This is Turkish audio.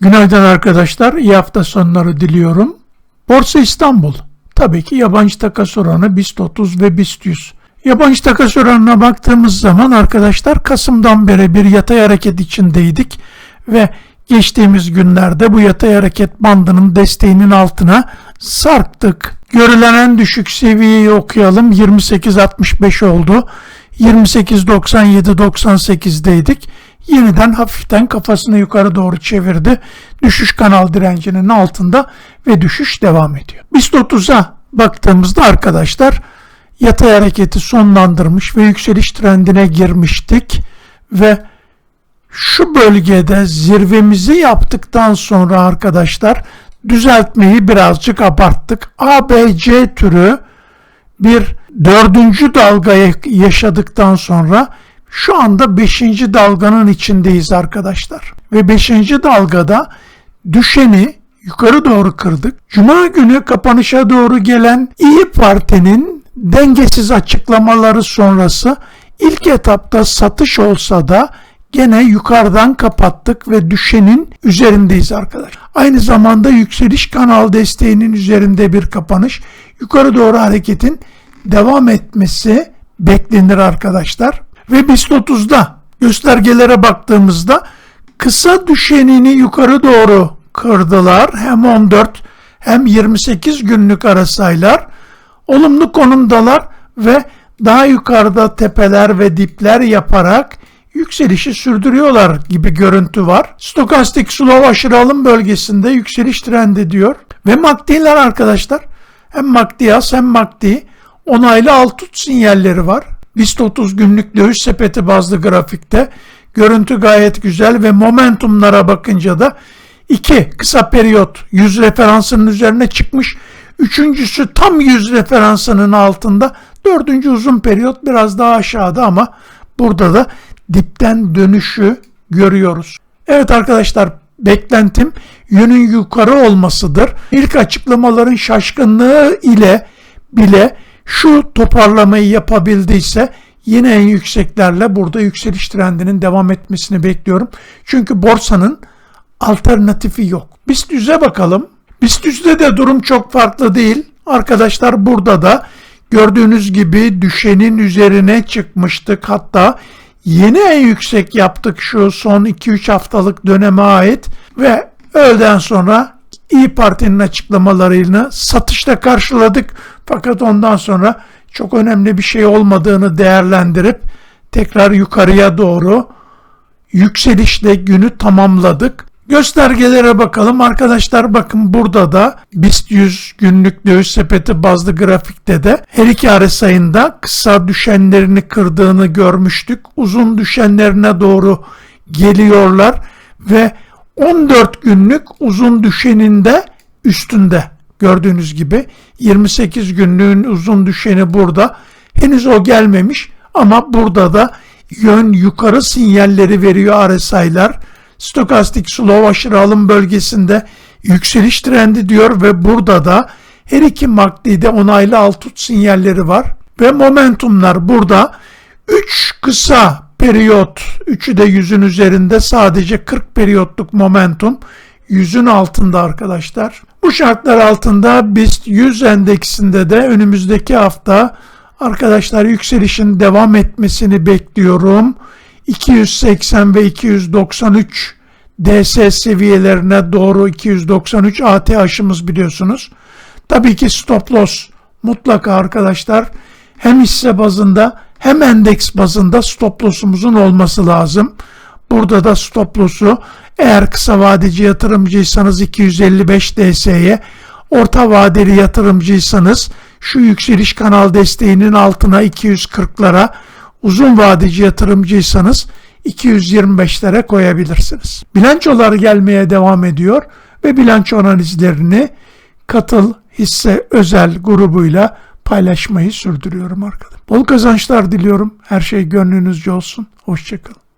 Günaydın arkadaşlar. İyi hafta sonları diliyorum. Borsa İstanbul. Tabii ki yabancı takas oranı BIST 30 ve BIST 100. Yabancı takas oranına baktığımız zaman arkadaşlar Kasım'dan beri bir yatay hareket içindeydik ve geçtiğimiz günlerde bu yatay hareket bandının desteğinin altına sarktık. Görülen en düşük seviyeyi okuyalım. 28.65 oldu. 28.97-98'deydik. Yeniden hafiften kafasını yukarı doğru çevirdi. Düşüş kanal direncinin altında ve düşüş devam ediyor. BIST 30'a baktığımızda arkadaşlar yatay hareketi sonlandırmış ve yükseliş trendine girmiştik ve şu bölgede zirvemizi yaptıktan sonra arkadaşlar düzeltmeyi birazcık abarttık. ABC türü bir dördüncü dalgayı yaşadıktan sonra şu anda beşinci dalganın içindeyiz arkadaşlar. Ve beşinci dalgada düşeni yukarı doğru kırdık. Cuma günü kapanışa doğru gelen İyi Parti'nin dengesiz açıklamaları sonrası ilk etapta satış olsa da gene yukarıdan kapattık ve düşenin üzerindeyiz arkadaşlar. Aynı zamanda yükseliş kanal desteğinin üzerinde bir kapanış. Yukarı doğru hareketin devam etmesi beklenir arkadaşlar. Ve BIST 30'da göstergelere baktığımızda kısa düşenini yukarı doğru kırdılar. Hem 14 hem 28 günlük arasaylar olumlu konumdalar ve daha yukarıda tepeler ve dipler yaparak yükselişi sürdürüyorlar gibi görüntü var. Stokastik slow aşırı alım bölgesinde yükseliş trendi diyor. Ve MACD'ler arkadaşlar hem MACD hem MACD onaylı alt tut sinyalleri var. BIST 30 günlük dövüş sepeti bazlı grafikte görüntü gayet güzel ve momentumlara bakınca da iki kısa periyot 100 referansının üzerine çıkmış. Üçüncüsü tam 100 referansının altında. Dördüncü uzun periyot biraz daha aşağıda ama burada da dipten dönüşü görüyoruz. Evet arkadaşlar beklentim yönün yukarı olmasıdır. İlk açıklamaların şaşkınlığı ile bile şu toparlamayı yapabildiyse yine en yükseklerle burada yükseliş trendinin devam etmesini bekliyorum. Çünkü borsanın alternatifi yok. BIST 100'e bakalım. BIST 100'de de durum çok farklı değil. Arkadaşlar burada da gördüğünüz gibi düşenin üzerine çıkmıştık. Hatta yeni en yüksek yaptık şu son 2-3 haftalık döneme ait ve öğleden sonra İyi Parti'nin açıklamalarını satışta karşıladık. Fakat ondan sonra çok önemli bir şey olmadığını değerlendirip tekrar yukarıya doğru yükselişle günü tamamladık. Göstergelere bakalım. Arkadaşlar bakın burada da BIST 100 günlük döviz sepeti bazlı grafikte de her iki RSI'ında kısa düşenlerini kırdığını görmüştük. Uzun düşenlerine doğru geliyorlar ve 14 günlük uzun düşeninde üstünde gördüğünüz gibi 28 günlüğün uzun düşeni burada. Henüz o gelmemiş ama burada da yön yukarı sinyalleri veriyor RSI'lar. Stokastik slow aşırı alım bölgesinde yükseliş trendi diyor ve burada da her iki MACD'de onaylı alt tut sinyalleri var. Ve momentumlar burada 3 kısa periyot, üçü de yüzün üzerinde sadece 40 periyotluk momentum yüzün altında arkadaşlar. Bu şartlar altında BIST 100 endeksinde de önümüzdeki hafta arkadaşlar yükselişin devam etmesini bekliyorum. 280 ve 293 DS seviyelerine doğru 293 AT aşımız biliyorsunuz. Tabii ki stop loss mutlaka arkadaşlar hem hisse bazında hem endeks bazında stop loss'umuzun olması lazım. Burada da stop loss'u eğer kısa vadeci yatırımcıysanız 255 DS'ye, orta vadeli yatırımcıysanız şu yükseliş kanal desteğinin altına 240'lara, uzun vadeci yatırımcıysanız 225'lere koyabilirsiniz. Bilançolar gelmeye devam ediyor ve bilanço analizlerini katıl hisse özel grubuyla paylaşmayı sürdürüyorum arkadaşlar. Bol kazançlar diliyorum. Her şey gönlünüzce olsun. Hoşçakalın.